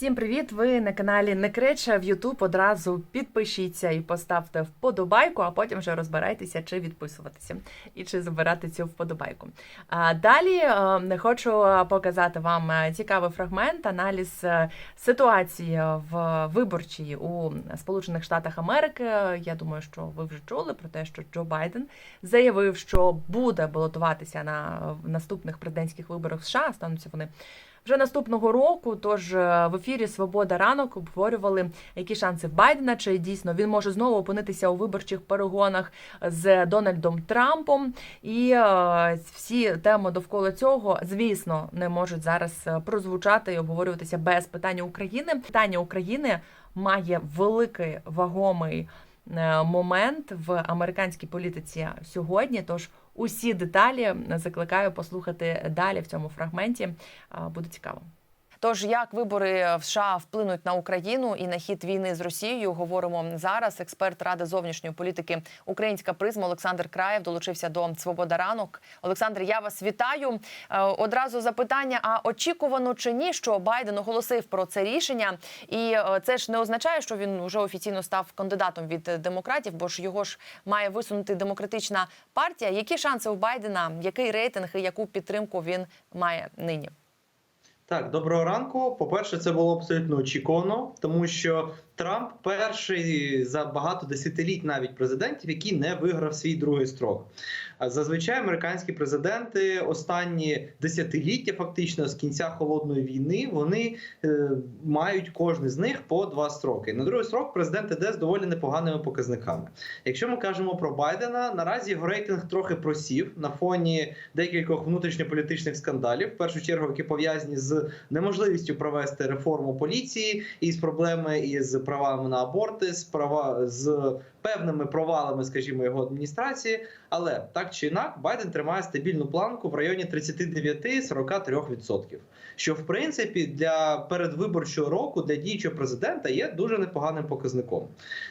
Всім привіт! Ви на каналі Не Крича в Ютуб. Одразу підпишіться і поставте вподобайку, а потім вже розбирайтеся, чи відписуватися і чи забирати цю вподобайку. А далі е, не хочу показати вам е, цікавий фрагмент, аналіз е, ситуації в виборчій у Сполучених Штатах Америки. Я думаю, що ви вже чули про те, що Джо Байден заявив, що буде балотуватися на наступних президентських виборах в США. Стануться вони. Вже наступного року, тож е, в ефірі Свобода ранок обговорювали, які шанси Байдена, чи дійсно він може знову опинитися у виборчих перегонах з Дональдом Трампом. І е, всі теми довкола цього, звісно, не можуть зараз е, прозвучати і обговорюватися без питання України. Питання України має великий вагомий момент в американській політиці сьогодні. Тож усі деталі закликаю послухати далі в цьому фрагменті. Буде цікаво. Тож як вибори в США вплинуть на Україну і на хід війни з Росією, говоримо зараз. Експерт ради зовнішньої політики Українська призма Олександр Краєв долучився до Свобода ранок. Олександр, я вас вітаю. Е, Одразу запитання: а очікувано чи ні, що Байден оголосив про це рішення? І е, це ж не означає, що він вже офіційно став кандидатом від демократів, бо ж його ж має висунути демократична партія. Які шанси у Байдена? Який рейтинг і яку підтримку він має нині? Так, доброго ранку. По-перше, це було абсолютно очікувано, тому що Трамп перший за багато десятиліть навіть президентів, який не виграв свій другий строк. Зазвичай американські президенти останні десятиліття, фактично з кінця холодної війни, вони е, мають кожен з них по два строки. На другий строк президент іде з доволі непоганими показниками. Якщо ми кажемо про Байдена, наразі його рейтинг трохи просів на фоні декількох внутрішньополітичних скандалів, в першу чергу, які пов'язані з неможливістю провести реформу поліції і з проблеми із правами на аборти, з права з певними провалами, скажімо, його адміністрації. Але так чи інак, Байден тримає стабільну планку в районі 39-43%. Що в принципі для передвиборчого року для діючого президента є дуже непоганим показником.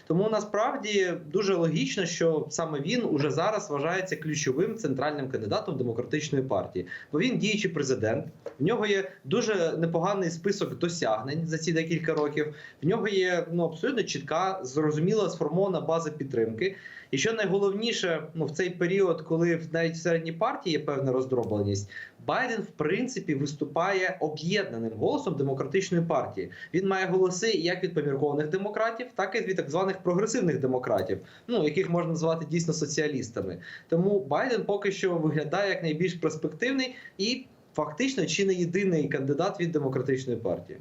Тому насправді дуже логічно, що саме він уже зараз вважається ключовим центральним кандидатом демократичної партії, бо він діючий президент. В нього є дуже непоганий список досягнень за ці декілька років. В нього є ну абсолютно чітка, зрозуміла сформована база підтримки. І що найголовніше, ну в цей період, коли навіть в середній партії є певна роздробленість, Байден в принципі виступає об'єднаним голосом демократичної партії. Він має голоси як від поміркованих демократів, так і від так званих прогресивних демократів, ну яких можна назвати дійсно соціалістами. Тому Байден поки що виглядає як найбільш перспективний і фактично чи не єдиний кандидат від демократичної партії.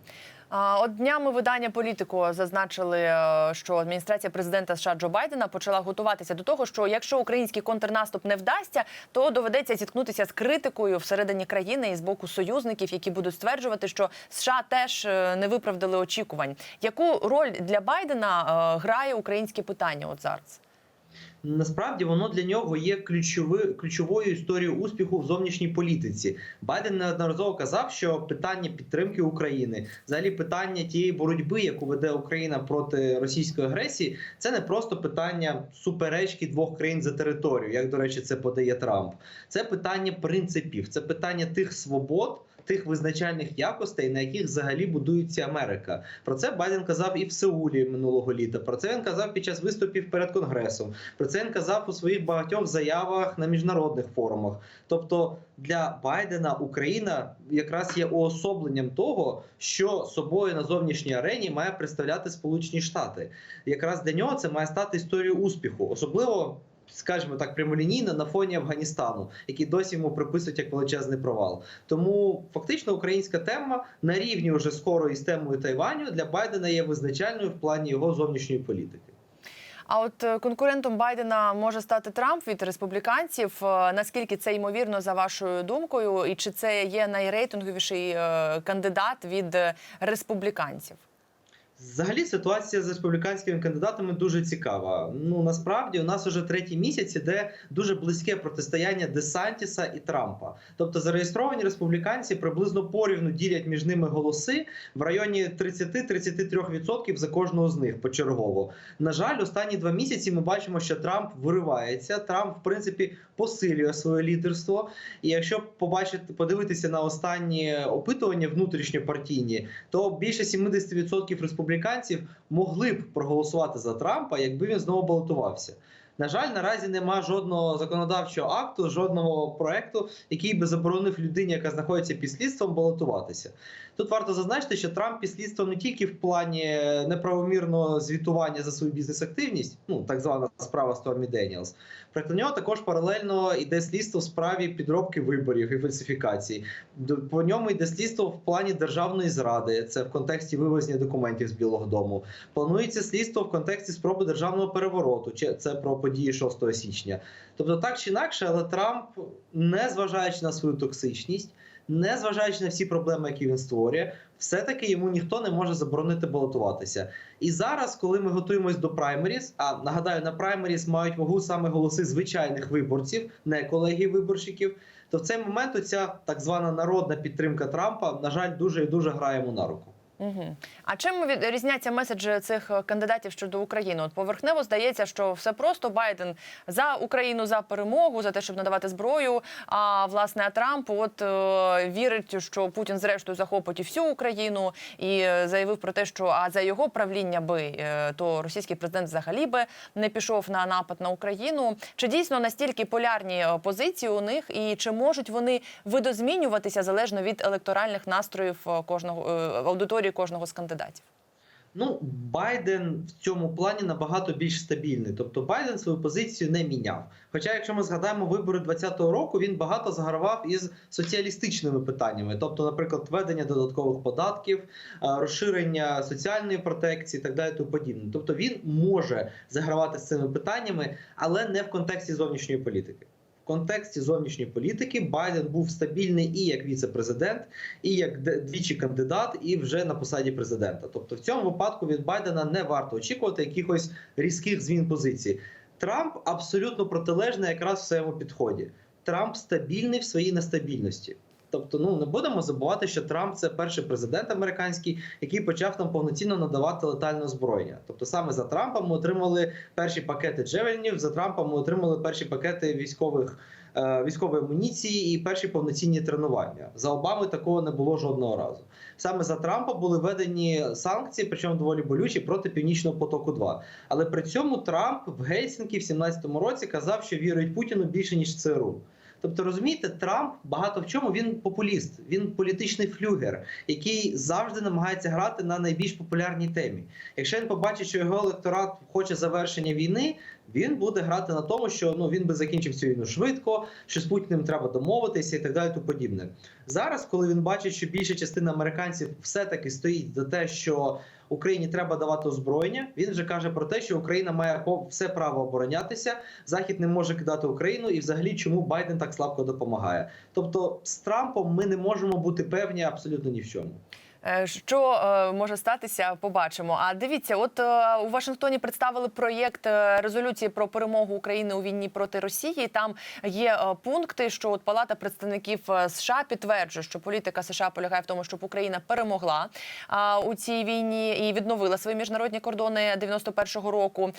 От днями видання політико зазначили, е, що адміністрація президента США Джо Байдена почала готуватися до того, що якщо український контрнаступ не вдасться, то доведеться зіткнутися з критикою всередині країни і з боку союзників, які будуть стверджувати, що США теж е, не виправдали очікувань. Яку роль для Байдена е, грає українське питання? От зараз? Насправді воно для нього є ключови, ключовою історією успіху в зовнішній політиці. Байден неодноразово казав, що питання підтримки України, взагалі питання тієї боротьби, яку веде Україна проти російської агресії, це не просто питання суперечки двох країн за територію, як до речі, це подає Трамп. Це питання принципів, це питання тих свобод. Тих визначальних якостей, на яких взагалі будується Америка, про це Байден казав і в Сеулі минулого літа. Про це він казав під час виступів перед конгресом. Про це він казав у своїх багатьох заявах на міжнародних форумах. Тобто для Байдена Україна якраз є уособленням того, що собою на зовнішній арені має представляти Сполучені Штати. Якраз для нього це має стати історією успіху, особливо скажімо так, прямолінійно на фоні Афганістану, який досі йому приписують як величезний провал. Тому фактично українська тема на рівні вже скоро із темою Тайваню для Байдена є визначальною в плані його зовнішньої політики. А от е, конкурентом Байдена може стати Трамп від республіканців. Е, Наскільки це ймовірно за вашою думкою, і чи це є найрейтинговіший е, кандидат від республіканців? Взагалі ситуація з республіканськими кандидатами дуже цікава. Ну насправді у нас уже третій місяць іде дуже близьке протистояння Десантіса і Трампа. Тобто зареєстровані республіканці приблизно порівну ділять між ними голоси в районі 30-33% за кожного з них почергово. На жаль, останні два місяці ми бачимо, що Трамп виривається. Трамп, в принципі, посилює своє лідерство. І якщо побачити, подивитися на останні опитування внутрішньопартійні, то більше 70% республіканців могли б проголосувати за Трампа, якби він знову балотувався. На жаль, наразі нема жодного законодавчого акту, жодного проекту, який би заборонив людині, яка знаходиться під слідством, балотуватися. Тут варто зазначити, що Трамп під слідством не тільки в плані неправомірного звітування за свою бізнес-активність, ну так звана справа Стормі Деніелс. Проти нього також паралельно йде слідство в справі підробки виборів і фальсифікацій. По ньому йде слідство в плані державної зради. Це в контексті вивезення документів з Білого Дому. Планується слідство в контексті спроби державного перевороту. Чи це про події 6 січня? Тобто, так чи інакше, але Трамп, не зважаючи на свою токсичність, не зважаючи на всі проблеми, які він створює, все-таки йому ніхто не може заборонити балотуватися. І зараз, коли ми готуємось до праймеріс, а нагадаю, на праймеріс мають вагу саме голоси звичайних виборців, не колегії виборщиків. То в цей момент оця так звана народна підтримка Трампа, на жаль, дуже і дуже грає йому на руку. Угу. А чим відрізняться меседжі цих е, кандидатів щодо України? От поверхнево здається, що все просто Байден за Україну за перемогу, за те, щоб надавати зброю. А власне Трамп от е, вірить, що Путін зрештою захопить і всю Україну, і е, заявив про те, що а за його правління би то російський президент взагалі би не пішов на напад на Україну. Чи дійсно настільки полярні позиції у них, і чи можуть вони видозмінюватися залежно від електоральних настроїв кожного е, аудиторії кожного з кандидатів? Ну, Байден в цьому плані набагато більш стабільний. Тобто Байден свою позицію не міняв. Хоча, якщо ми згадаємо вибори 2020 року, він багато загравав із соціалістичними питаннями, тобто, наприклад, введення додаткових податків, е, розширення соціальної протекції, і так далі, тому подібне. Тобто він може загравати з цими питаннями, але не в контексті зовнішньої політики. Контексті зовнішньої політики Байден був стабільний і як віце-президент, і як двічі кандидат, і вже на посаді президента. Тобто, в цьому випадку від Байдена не варто очікувати якихось різких змін позиції. Трамп абсолютно протилежний якраз в своєму підході. Трамп стабільний в своїй нестабільності. Тобто, ну не будемо забувати, що Трамп це перший президент американський, який почав нам повноцінно надавати летальне озброєння. Тобто, саме за Трампа ми отримали перші пакети джевельнів, за Трампа ми отримали перші пакети військових е, військової амуніції і перші повноцінні тренування. За Обами такого не було жодного разу. Саме за Трампа були введені санкції, причому доволі болючі проти північного потоку. 2 але при цьому Трамп в Гельсінкі в 17-му році казав, що вірить Путіну більше ніж ЦРУ. Тобто, розумієте, Трамп багато в чому він популіст, він політичний флюгер, який завжди намагається грати на найбільш популярній темі. Якщо він побачить, що його електорат хоче завершення війни, він буде грати на тому, що ну він би закінчив цю війну швидко, що з Путіним треба домовитися і так далі. тому подібне. Зараз, коли він бачить, що більша частина американців все-таки стоїть за те, що Україні треба давати озброєння. Він вже каже про те, що Україна має все право оборонятися. Захід не може кидати Україну, і взагалі чому Байден так слабко допомагає. Тобто з Трампом ми не можемо бути певні абсолютно ні в чому. Е, Що е, може статися, побачимо. А дивіться, от е, у Вашингтоні представили проєкт резолюції про перемогу України у війні проти Росії. Там є пункти, що от Палата представників США підтверджує, що політика США полягає в тому, щоб Україна перемогла у цій війні і відновила свої міжнародні кордони 91-го року.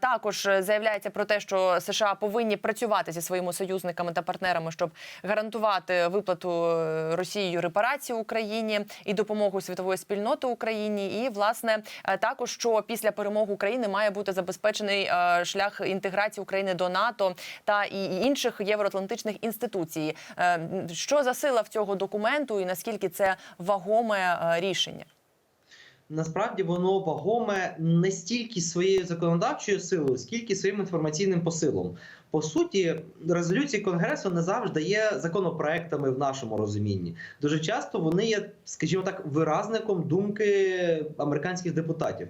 Також заявляється про те, що США повинні працювати зі своїми союзниками та партнерами, щоб гарантувати виплату Росією репарації Україні і допомогу світової спільноти Україні. І власне е, також що після перемоги України має бути забезпечений е, шлях інтеграції України до НАТО та і інших євроатлантичних інституцій. Е, Що за сила в цього документу, і наскільки це вагоме рішення? Насправді воно вагоме не стільки своєю законодавчою силою, скільки своїм інформаційним посилом. По суті, резолюції конгресу не завжди є законопроектами в нашому розумінні. Дуже часто вони є, скажімо так, виразником думки американських депутатів.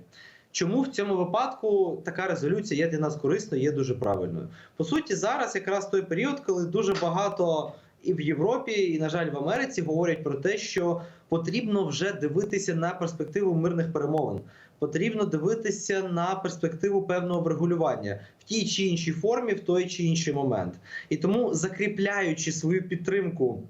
Чому в цьому випадку така резолюція є для нас корисною, є дуже правильною? По суті, зараз якраз той період, коли дуже багато і в Європі, і на жаль, в Америці говорять про те, що потрібно вже дивитися на перспективу мирних перемовин. Потрібно дивитися на перспективу певного врегулювання в тій чи іншій формі, в той чи інший момент. І тому закріпляючи свою підтримку.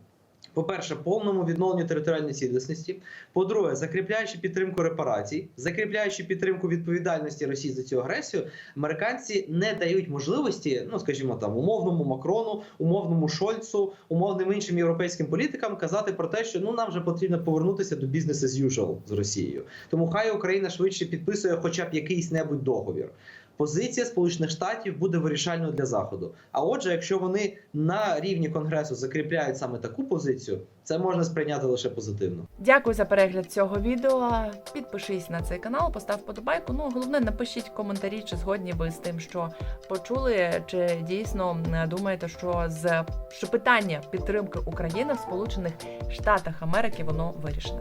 По-перше, повному відновленню територіальної цілісності. По-друге, закріпляючи підтримку репарацій, закріпляючи підтримку відповідальності Росії за цю агресію, американці не дають можливості, ну скажімо там, умовному Макрону, умовному Шольцу, умовним іншим європейським політикам казати про те, що ну нам вже потрібно повернутися до бізнесу as usual з Росією. Тому хай Україна швидше підписує хоча б якийсь небудь договір. Позиція Сполучених Штатів буде вирішальною для заходу. А отже, якщо вони на рівні конгресу закріпляють саме таку позицію, це можна сприйняти лише позитивно. Дякую за перегляд цього відео. Підпишись на цей канал, постав подобайку. Ну головне, напишіть коментарі, чи згодні ви з тим, що почули, чи дійсно м, думаєте, що з що питання підтримки України в Сполучених Штатах Америки воно вирішене.